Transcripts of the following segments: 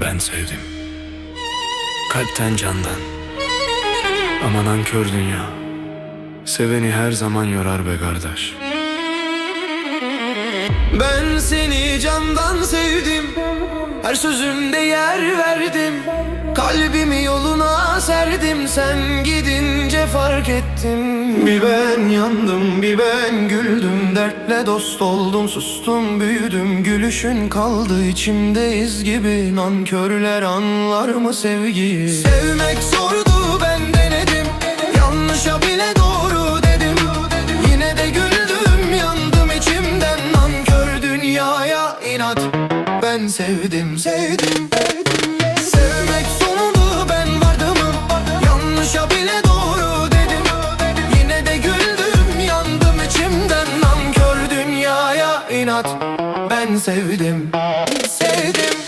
Ben sevdim. Kalpten candan. Aman nankör dünya. Seveni her zaman yorar be kardeş. Ben seni candan sevdim. Her sözümde yer verdim. Kalbimi serdim. Sen gidince fark ettim. Bir ben yandım, bir ben güldüm. Dertle dost oldum, sustum, büyüdüm. Gülüşün kaldı içimde iz gibi. Nankörler anlar mı sevgiyi? Sevmek zordu ben denedim. Yanlışa bile doğru dedim. Yine de güldüm, yandım içimden. Nankör dünyaya inat. Ben sevdim, sevdim. Sevmek inat. Ben sevdim, sevdim.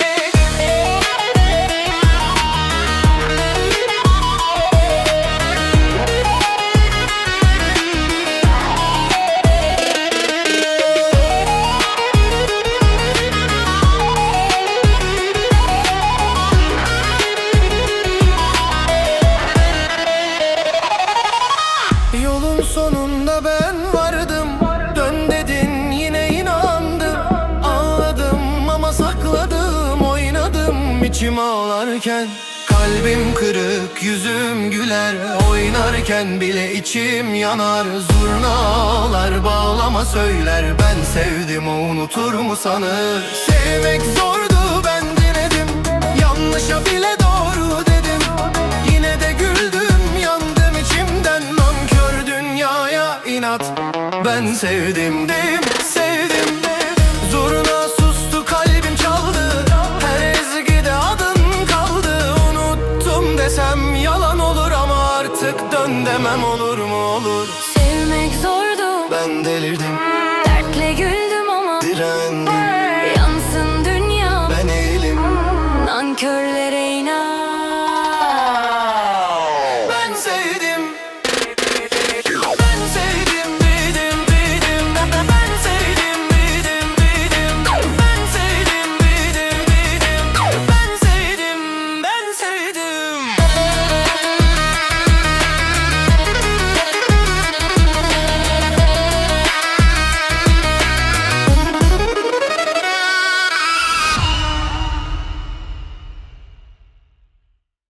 Yolun sonunda ben vardım içim ağlarken Kalbim kırık yüzüm güler. Oynarken bile içim yanar. Zurnalar bağlama söyler. Ben sevdim o unutur mu sanır? Sevmek zordu ben denedim. Yanlışa bile doğru dedim. Yine de güldüm yandım içimden. Nankör dünyaya inat. Ben sevdim dem dön demem olur mu? Olur. Sevmek zordu. Ben delirdim